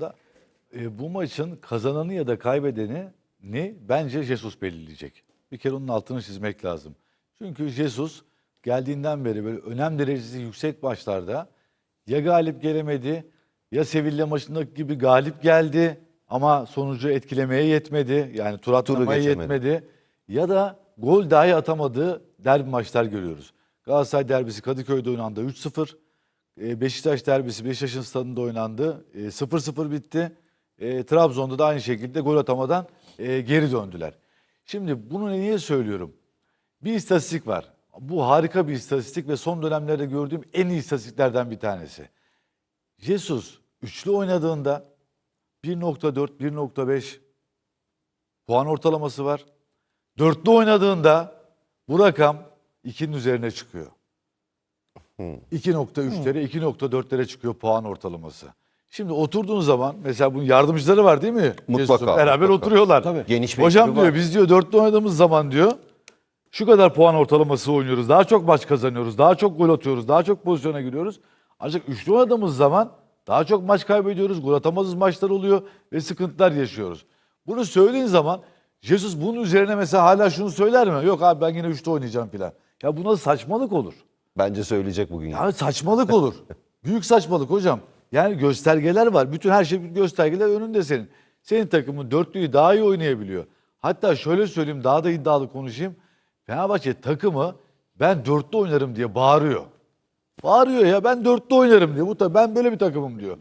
da e, bu maçın kazananı ya da kaybedeni ne bence Jesus belirleyecek. Bir kere onun altını çizmek lazım. Çünkü Jesus geldiğinden beri böyle önem derecesi yüksek maçlarda ya galip gelemedi ya Sevilla maçındaki gibi galip geldi ama sonucu etkilemeye yetmedi. Yani tur geçemedi. yetmedi. Ya da gol dahi atamadığı derbi maçlar görüyoruz. Galatasaray derbisi Kadıköy'de oynandı 3-0. E, Beşiktaş derbisi Beşiktaş'ın stadında oynandı. E, 0-0 bitti. E, Trabzon'da da aynı şekilde gol atamadan e, geri döndüler. Şimdi bunu niye söylüyorum? Bir istatistik var. Bu harika bir istatistik ve son dönemlerde gördüğüm en iyi istatistiklerden bir tanesi. Jesus üçlü oynadığında 1.4, 1.5 puan ortalaması var. Dörtlü oynadığında bu rakam 2'nin üzerine çıkıyor. 2.3'lere, 2.4'lere çıkıyor puan ortalaması. Şimdi oturduğun zaman mesela bunun yardımcıları var değil mi? Mutlaka, Jesus'un. Beraber mutlaka. oturuyorlar. Tabii. Geniş bir Hocam diyor var. biz diyor dörtlü oynadığımız zaman diyor şu kadar puan ortalaması oynuyoruz. Daha çok maç kazanıyoruz. Daha çok gol atıyoruz. Daha çok pozisyona giriyoruz. Ancak üçlü oynadığımız zaman daha çok maç kaybediyoruz. Gol atamazız maçlar oluyor ve sıkıntılar yaşıyoruz. Bunu söylediğin zaman Jesus bunun üzerine mesela hala şunu söyler mi? Yok abi ben yine üçlü oynayacağım filan. Ya bu nasıl saçmalık olur? Bence söyleyecek bugün. Ya saçmalık olur. Büyük saçmalık hocam. Yani göstergeler var. Bütün her şey göstergeler önünde senin. Senin takımın dörtlüyü daha iyi oynayabiliyor. Hatta şöyle söyleyeyim daha da iddialı konuşayım. Fenerbahçe takımı ben dörtlü oynarım diye bağırıyor. Bağırıyor ya ben dörtlü oynarım diyor. Bu ta- ben böyle bir takımım diyor.